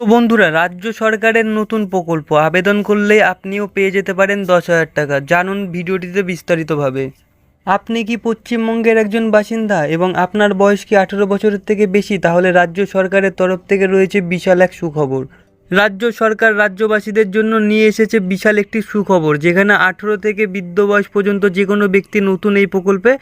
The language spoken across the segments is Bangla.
বন্ধুরা, রাজ্য সরকারের নতুন প্রকল্প, আবেদন করলে আপনিও পেয়ে যেতে পারেন দশ হাজার টাকা। জানুন ভিডিওটিতে বিস্তারিতভাবে। আপনি কি পশ্চিমবঙ্গের একজন বাসিন্দা এবং আপনার বয়স কি আঠেরো বছরের থেকে বেশি? তাহলে রাজ্য সরকারের তরফ থেকে রয়েছে বিশাল এক সুখবর। রাজ্য সরকার রাজ্যবাসীদের জন্য নিয়ে এসেছে বিশাল একটি সুখবর, যেখানে আঠেরো থেকে বৃদ্ধ বয়স পর্যন্ত যে কোনো ব্যক্তি নতুন এই প্রকল্পে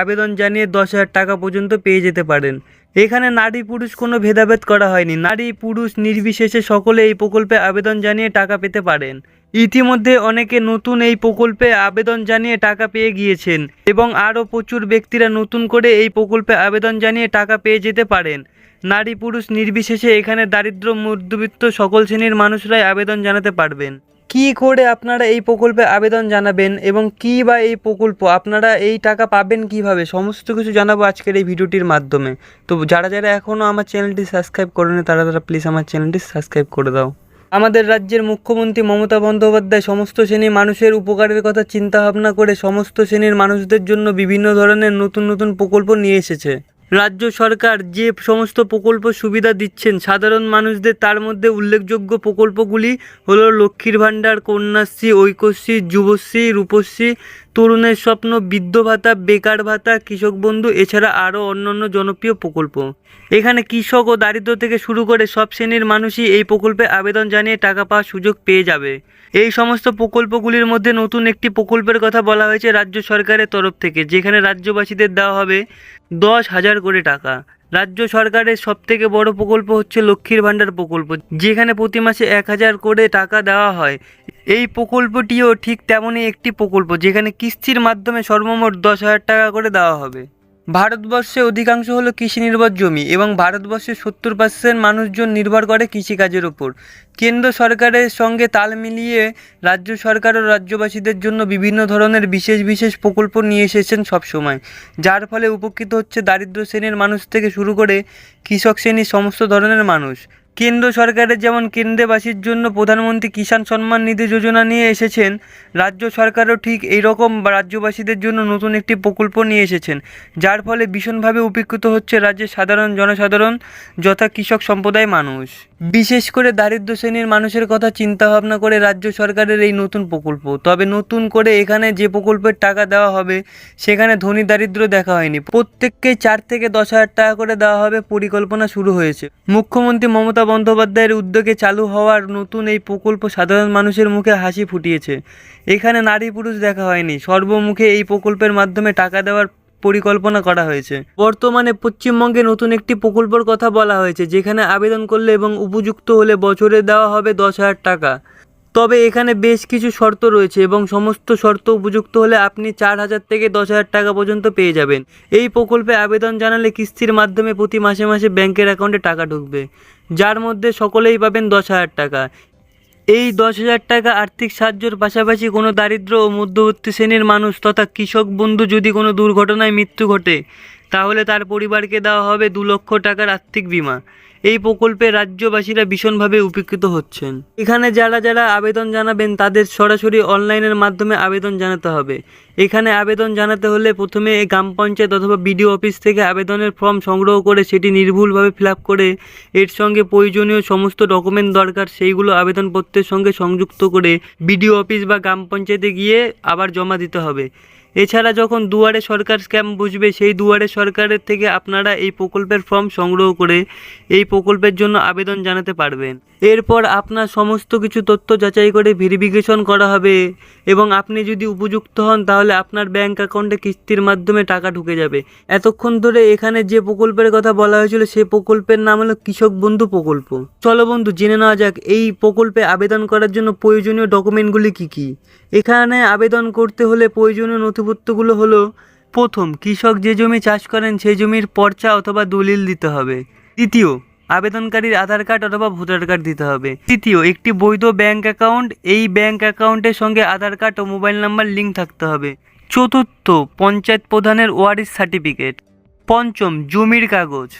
আবেদন জানিয়ে দশ হাজার টাকা পর্যন্ত পেয়ে যেতে পারেন। এখানে নারী পুরুষ কোনো ভেদাভেদ করা হয়নি। নারী পুরুষ নির্বিশেষে সকলে এই প্রকল্পে আবেদন জানিয়ে টাকা পেতে পারেন। ইতিমধ্যে অনেকে নতুন এই প্রকল্পে আবেদন জানিয়ে টাকা পেয়ে গিয়েছেন এবং আরও প্রচুর ব্যক্তিরা নতুন করে এই প্রকল্পে আবেদন জানিয়ে টাকা পেয়ে যেতে পারেন। নারী পুরুষ নির্বিশেষে এখানে দারিদ্র মধ্যবিত্ত সকল শ্রেণির মানুষরাই আবেদন জানাতে পারবেন। কি করে আপনারা এই প্রকল্পে আবেদন জানাবেন এবং কি বা এই প্রকল্প? আপনারা এই টাকা পাবেন কীভাবে? সমস্ত কিছু জানাব আজকের এই ভিডিওটির মাধ্যমে। তো যারা যারা এখনও আমার চ্যানেলটি সাবস্ক্রাইব করেনি তারা তারা প্লিজ আমার চ্যানেলটি সাবস্ক্রাইব করে দাও। আমাদের রাজ্যের মুখ্যমন্ত্রী মমতা বন্দ্যোপাধ্যায় সমস্ত শ্রেণির মানুষের উপকারের কথা চিন্তা ভাবনা করে সমস্ত শ্রেণির মানুষদের জন্য বিভিন্ন ধরনের নতুন নতুন প্রকল্প নিয়ে এসেছে। রাজ্য সরকার যে সমস্ত প্রকল্প সুবিধা দিচ্ছেন, সাধারণ মানুষদের তার মধ্যে উল্লেখযোগ্য প্রকল্পগুলি হলো লক্ষ্মীর ভাণ্ডার, কন্যাশ্রী ঐক্যশ্রী যুবশ্রী, রূপশ্রী তরুণের স্বপ্ন, বৃদ্ধ ভাতা, বেকার ভাতা, কৃষক বন্ধু, এছাড়া আরও অন্যান্য জনপ্রিয় প্রকল্প। এখানে কৃষক ও দারিদ্র থেকে শুরু করে সব শ্রেণির মানুষই এই প্রকল্পে আবেদন জানিয়ে টাকা পাওয়ার সুযোগ পেয়ে যাবে। এই সমস্ত প্রকল্পগুলির মধ্যে নতুন একটি প্রকল্পের কথা বলা হয়েছে রাজ্য সরকারের তরফ থেকে, যেখানে রাজ্যবাসীদের দেওয়া হবে দশ হাজার করে টাকা। রাজ্য সরকারের সবথেকে বড় প্রকল্প হচ্ছে লক্ষ্মীর ভাণ্ডার প্রকল্প, যেখানে প্রতি মাসে এক হাজার করে টাকা দেওয়া হয়। এই প্রকল্পটিও ঠিক তেমনই একটি প্রকল্প, যেখানে কিস্তির মাধ্যমে সর্বমোট দশ হাজার টাকা করে দেওয়া হবে। ভারতবর্ষে অধিকাংশ হলো কৃষি নির্ভর জমি এবং ভারতবর্ষের সত্তর পার্সেন্ট মানুষজন নির্ভর করে কৃষিকাজের ওপর। কেন্দ্র সরকারের সঙ্গে তাল মিলিয়ে রাজ্য সরকার ও রাজ্যবাসীদের জন্য বিভিন্ন ধরনের বিশেষ বিশেষ প্রকল্প নিয়ে এসেছেন সবসময়, যার ফলে উপকৃত হচ্ছে দারিদ্র শ্রেণির মানুষ থেকে শুরু করে কৃষক শ্রেণির সমস্ত ধরনের মানুষ। কেন্দ্র সরকারের যেমন কেন্দ্রবাসীর জন্য প্রধানমন্ত্রী কিষাণ সম্মান নিধি যোজনা নিয়ে এসেছেন, রাজ্য সরকারও ঠিক এই রকম রাজ্যবাসীদের জন্য নতুন একটি প্রকল্প নিয়ে এসেছেন, যার ফলে ভীষণভাবে উপকৃত হচ্ছে রাজ্যের সাধারণ জনসাধারণ, যথা কৃষক সম্প্রদায় মানুষ। বিশেষ করে দারিদ্র শ্রেণির মানুষের কথা চিন্তা ভাবনা করে রাজ্য সরকারের এই নতুন প্রকল্প। তবে নতুন করে এখানে যে প্রকল্পের টাকা দেওয়া হবে, সেখানে ধনী দারিদ্র দেখা হয়নি। প্রত্যেককেই চার থেকে দশ হাজার টাকা করে দেওয়া হবে পরিকল্পনা শুরু হয়েছে। মুখ্যমন্ত্রী মমতা বন্দ্যোপাধ্যায়ের উদ্যোগে চালু হওয়ার নতুন এই প্রকল্প সাধারণ মানুষের মুখে হাসি ফুটিয়েছে। এখানে নারী পুরুষ দেখা হয়নি। সর্বমুখে এই প্রকল্পের মাধ্যমে টাকা দেওয়ার পরিকল্পনা করা হয়েছে। বর্তমানে পশ্চিমবঙ্গে নতুন একটি প্রকল্পের কথা বলা হয়েছে, যেখানে আবেদন করলে এবং উপযুক্ত হলে বছরে দেওয়া হবে দশ হাজার টাকা। তবে এখানে বেশ কিছু শর্ত রয়েছে এবং সমস্ত শর্ত উপযুক্ত হলে আপনি চার হাজার থেকে দশ হাজার টাকা পর্যন্ত পেয়ে যাবেন। এই প্রকল্পে আবেদন জানালে কিস্তির মাধ্যমে প্রতি মাসে মাসে ব্যাংকের অ্যাকাউন্টে টাকা ঢুকবে, যার মধ্যে সকলেই পাবেন দশ হাজার টাকা। এই দশ হাজার টাকা আর্থিক সাহায্যের পাশাপাশি কোনো দারিদ্র ও মধ্যবর্তী শ্রেণির মানুষ তথা কৃষক বন্ধু যদি কোনো দুর্ঘটনায় মৃত্যু ঘটে, তাহলে তার পরিবারকে দেওয়া হবে দু লক্ষ টাকার আর্থিক বিমা। এই প্রকল্পে রাজ্যবাসীরা ভীষণভাবে উপকৃত হচ্ছেন। এখানে যারা যারা আবেদন জানাবেন, তাদের সরাসরি অনলাইনের মাধ্যমে আবেদন জানাতে হবে। এখানে আবেদন জানাতে হলে প্রথমে এই গ্রাম পঞ্চায়েত অথবা বিডিও অফিস থেকে আবেদনের ফর্ম সংগ্রহ করে সেটি নির্ভুলভাবে ফিল করে এর সঙ্গে প্রয়োজনীয় সমস্ত ডকুমেন্ট দরকার, সেইগুলো আবেদনপত্রের সঙ্গে সংযুক্ত করে বিডিও অফিস বা গ্রাম পঞ্চায়েতে গিয়ে আবার জমা দিতে হবে। এছাড়া যখন দুয়ারে সরকার স্ক্যাম বুঝবে, সেই দুয়ারে সরকারের থেকে আপনারা এই প্রকল্পের ফর্ম সংগ্রহ করে এই প্রকল্পের জন্য আবেদন জানাতে পারবেন। এরপর আপনার সমস্ত কিছু তথ্য যাচাই করে ভেরিফিকেশন করা হবে এবং আপনি যদি উপযুক্ত হন তাহলে আপনার ব্যাংক অ্যাকাউন্টে কিস্তির মাধ্যমে টাকা ঢুকে যাবে। এতক্ষণ ধরে এখানে যে প্রকল্পের কথা বলা হয়েছিল সেই প্রকল্পের নাম হলো কৃষক বন্ধু প্রকল্প। চলো বন্ধু, জেনে নেওয়া যাক, এই প্রকল্পে আবেদন করার জন্য প্রয়োজনীয় ডকুমেন্টগুলি কী কী? এখানে আবেদন করতে হলে প্রয়োজনীয় নথিপত্রগুলো হলো, প্রথম, কৃষক যে জমি চাষ করেন সেই জমির পর্চা অথবা দলিল দিতে হবে। দ্বিতীয় আবেদনকারীর আধার কার্ড অথবা ভোটার কার্ড দিতে হবে। তৃতীয়, একটি বৈধ ব্যাংক অ্যাকাউন্ট। এই ব্যাংক অ্যাকাউন্টের সঙ্গে আধার কার্ড ও মোবাইল নাম্বার লিঙ্ক থাকতে হবে। চতুর্থ, পঞ্চায়েত প্রধানের ওয়ারিস সার্টিফিকেট। পঞ্চম, জমির কাগজ।